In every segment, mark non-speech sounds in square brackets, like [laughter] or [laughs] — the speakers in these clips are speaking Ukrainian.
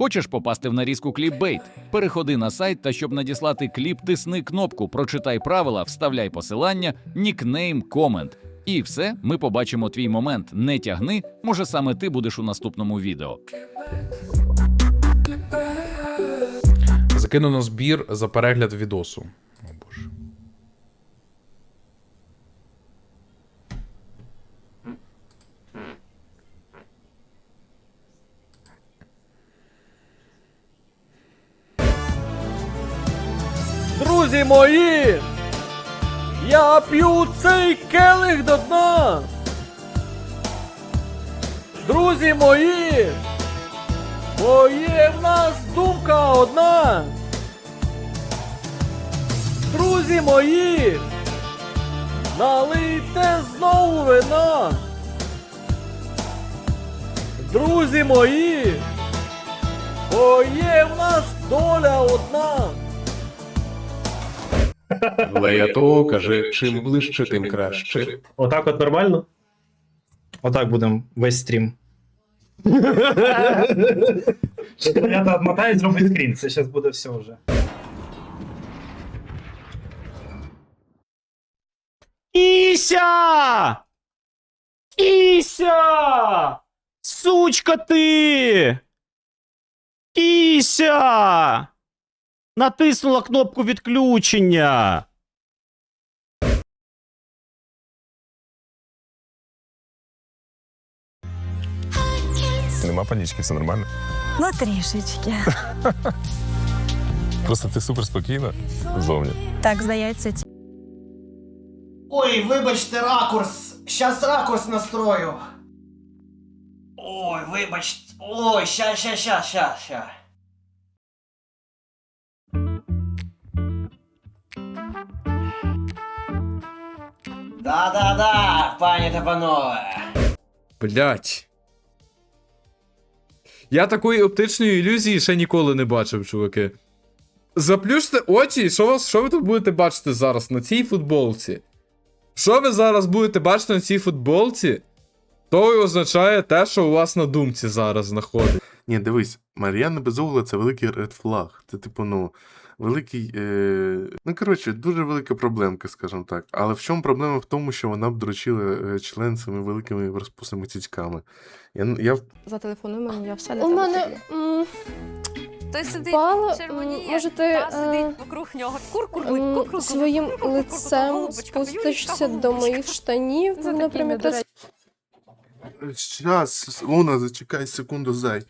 Хочеш попасти в нарізку кліпбейт? Переходи на сайт та щоб надіслати кліп, тисни кнопку, прочитай правила, вставляй посилання, нікнейм, комент. І все, ми побачимо твій момент. Не тягни, може саме ти будеш у наступному відео. Закину збір за перегляд відосу. Друзі мої! Я п'ю цей келих до дна! Друзі мої! Бо є в нас думка одна! Друзі мої! Налийте знову вина! Друзі мої! Бо є в нас доля одна! Леято каже, чим ближче, тим краще. Отак от нормально? Отак будемо весь стрім. Я то отмотаю і зроблю скрін, це зараз буде все вже. Іся! Іся! Сучка ти! Іся! Натиснула кнопку відключення. Нема панічки, все нормально. Ну, трішечки. [laughs] Просто ти супер спокійна зовні. Так, здається, ті- Ой, вибачте, ракурс. Щас ракурс настрою. Ой, вибачте. Ой, ща, ща, ща, ща, ща. Да-да-да, пані та панове. Блять. Я такої оптичної ілюзії ще ніколи не бачив, чуваки. Заплющте очі, і що, вас, що ви тут будете бачити зараз на цій футболці? Що ви зараз будете бачити на цій футболці? То й означає те, що у вас на думці зараз знаходиться. Ні, дивись, Мар'яна Безугла це великий ред флаг. Це, типу, ну, великий. Е... Ну, коротше, дуже велика проблемка, скажімо так. Але в чому проблема в тому, що вона б дрочила е, член цими великими розпусними цицьками. Я, я... Зателефонуй мені, я все У мене м, Той сидить, впало, червоніє, може, ти, та е, сидить вокруг нього. Кур-кур, м, кур-кур, своїм кур-кур, лицем голубочка, спустишся до моїх голубочка. штанів, Це Щас, Луна, зачекай секунду, зай.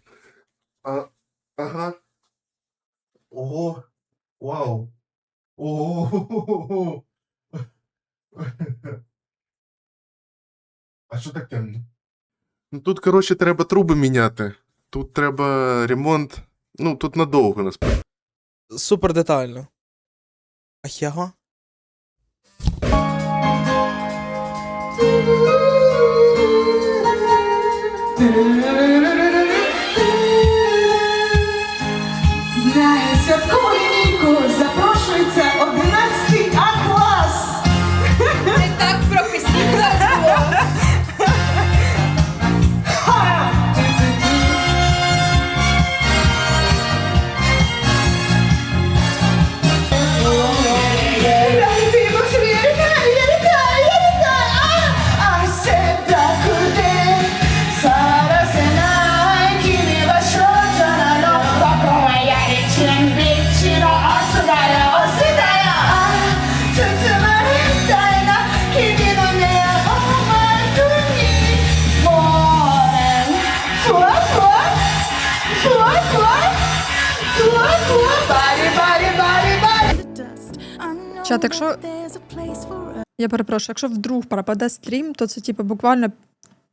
А, ага. Ого. Вау. Ого. А що так темно? Ну тут, коротше, треба труби міняти. Тут треба ремонт. Ну, тут надовго насправді. Супер детально. А його? На Чат, якщо я перепрошую, якщо вдруг пропаде стрім, то це типу буквально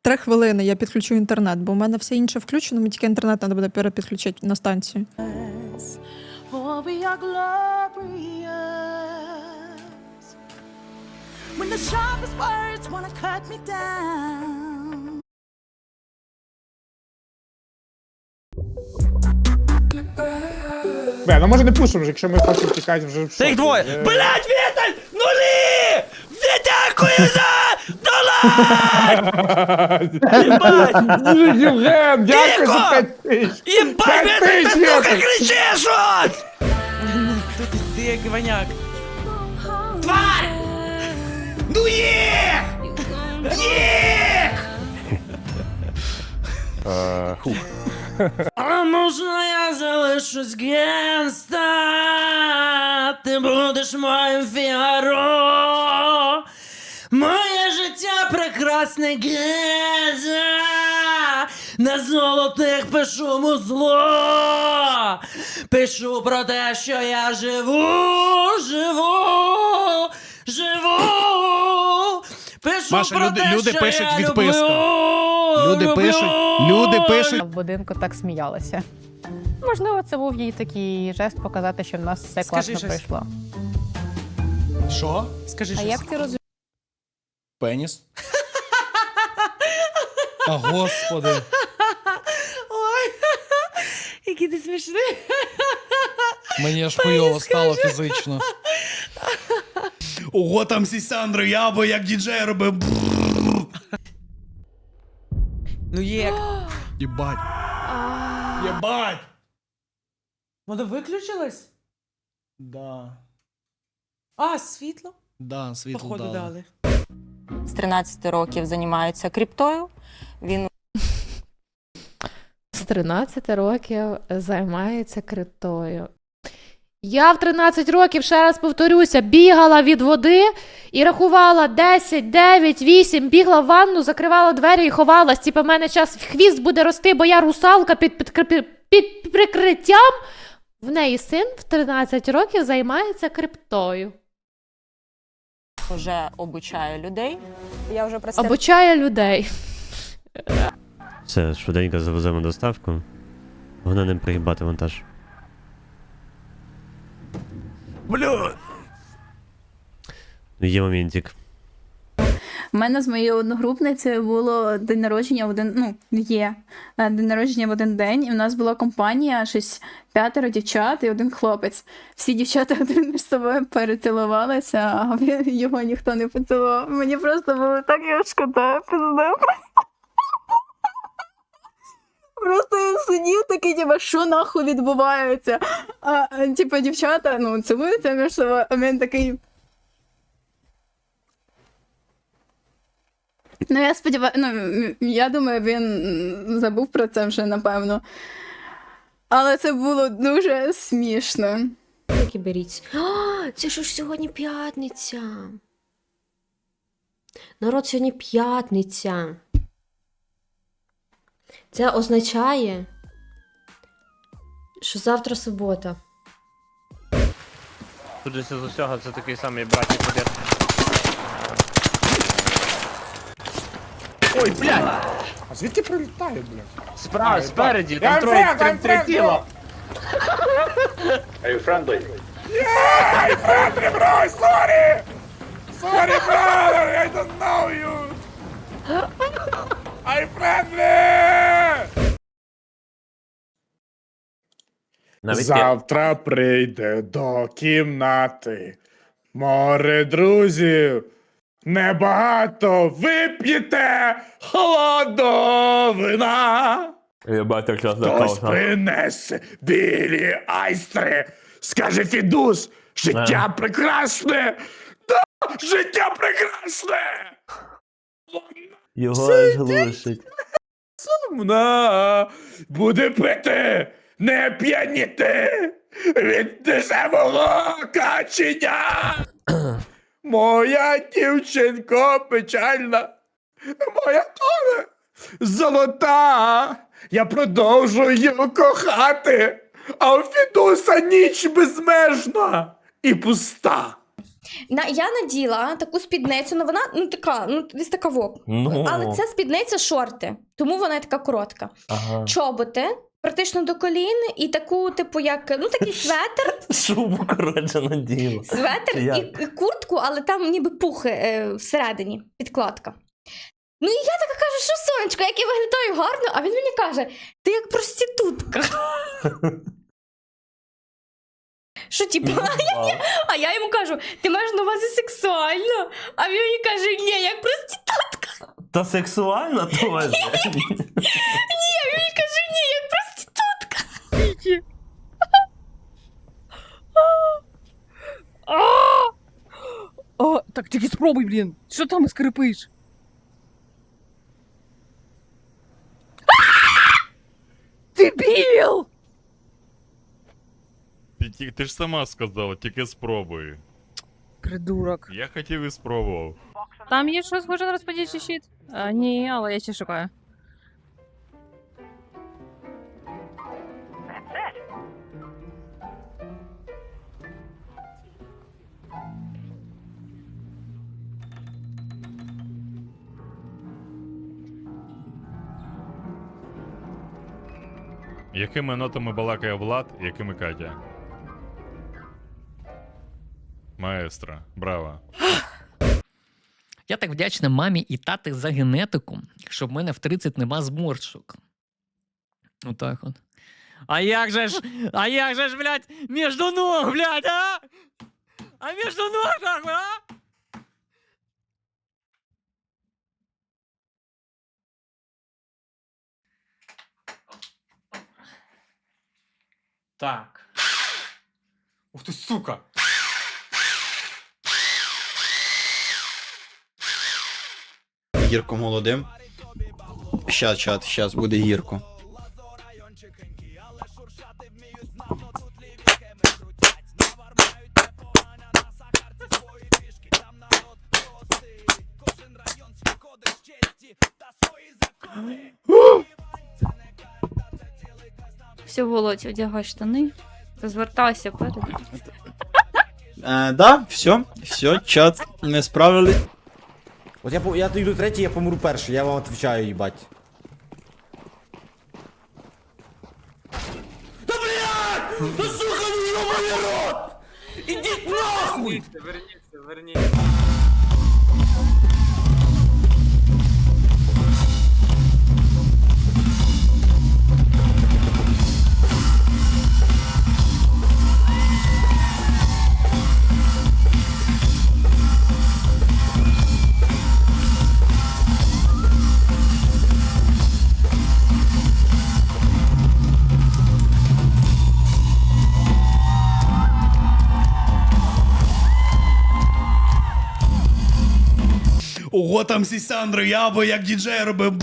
три хвилини я підключу інтернет, бо у мене все інше включено, мені тільки інтернет треба буде перепідключити на станцію. Бля, ну може не пушимо вже, якщо ми хочемо тікати вже в Та їх двоє. Блять, Віталь! Нулі! Не дякую за долар! Євген, дякую за 5 тисяч. Єбать, П'ять ти, сука, Євген. кричиш от! Ти як ваняк. Тварь! Ну є! Є! А можна я залишусь генста? Ти будеш моїм фігаро. Моє життя прекрасне геза. На золотих пишу музло. Пишу про те, що я живу, живу, живу. Пишу Маша, про люди- те, люди що пишуть я відписку. люблю, Люди люблю, пишуть, люди пишуть. В будинку так сміялися. Можливо, це був їй такий жест показати, що в нас все Скажи класно щось. пройшло. Що? Скажи А щось. як ти розумієш? Пеніс. А господи. Ой, який ти смішний. Мені аж хуйово стало фізично. Ого, там Сісяндро, я би як діджей робив. Ну як? [gasps] Єбать. Єбать. Воно виключилось? Да. А, світло? Да, світло Походу дали. дали. З 13 років займається криптою. Він з 13 років займається криптою. Я в 13 років, ще раз повторюся, бігала від води і рахувала 10, 9, 8, бігла в ванну, закривала двері і ховалась. Типа, в мене час хвіст буде рости, бо я русалка під, під, під, під прикриттям. В неї син в 13 років займається криптою. вже обучає людей. Я вже це Обучає людей. Все, швиденько завеземо доставку. Вона не приїбати вантаж. Блю. Ну, Є моментик. У мене з моєю одногрупницею було день народження в один, ну, є е, день народження в один день, і в нас була компанія, щось п'ятеро дівчат і один хлопець. Всі дівчата [laughs] один між собою перецілувалися, а він- його ніхто не поцілував. Мені просто було так його шкода, пизда. Просто він сидів такий, типу, що нахуй відбувається? А, а, типу, дівчата, ну, цілуються між собою, а він такий. Ну, я сподіваюся, ну, я думаю, він забув про це вже, напевно. Але це було дуже смішно. Які беріть. А, це ж сьогодні п'ятниця. Народ сьогодні п'ятниця. Це означає, що завтра субота. Судячи з усього, це такий самий братній подір. Ой, блядь. А звідки прилітає, блядь? Справа, спереді, там троє, friend, три, I'm три friend, тіла. Bro, sorry! Sorry, brother, I don't know you! I'm friendly! Завтра прийде до кімнати. Море друзів. Небагато вип'єте холодного вина. Хтось принесе білі айстри. Скаже Фідус, життя прекрасне. Да, життя прекрасне. Його аж глушить. Сумна буде пити, не п'яніти від дешевого качення. Моя дівчинко печальна, моя доля золота. Я продовжую кохати, а у Фідуса ніч безмежна і пуста. На, я наділа таку спідницю, ну вона ну така, ну десь така вок. Але це спідниця шорти, тому вона така коротка. Чоботи, практично до колін, і таку, типу, як ну такий светр, [laughs] Шубу, коротше, наділа. светр і, і куртку, але там ніби пухи е, всередині, підкладка. Ну і я така кажу, що сонечко, як я виглядаю гарно, а він мені каже: ти як проститутка. [laughs] Що, типу, [laughs] а я, а я йому кажу, ти маєш на увазі сексуально? А він мені каже, ні, як проститутка. Та сексуально теж. так тільки спробуй, блін. Що там скрипиш? Дебіл! Ти, ти ж сама сказала, тільки спробуй. Придурок. Я хотів і спробував. Там є щось схоже на розподільчий щит? А, ні, але я ще шукаю. Якими нотами балакає Влад, якими Катя? Маестро, браво. Я так вдячна мамі і тати за генетику, що в мене в 30 нема зморшок. Отак от. А як же ж, а як же ж, блядь, між ног, блядь, а? А між ног, нахуй, а? Так. Ух ти, сука! Гірко молодим. Щас, чат, щас буде гірко. Все, Володь, одягай штани. Розвертайся перед. Е, да, все, все, чат, не справились. От я, я йду третій, я помру перший, я вам відповідаю, їбать. Ого, там Сісандро, я би як діджей робив.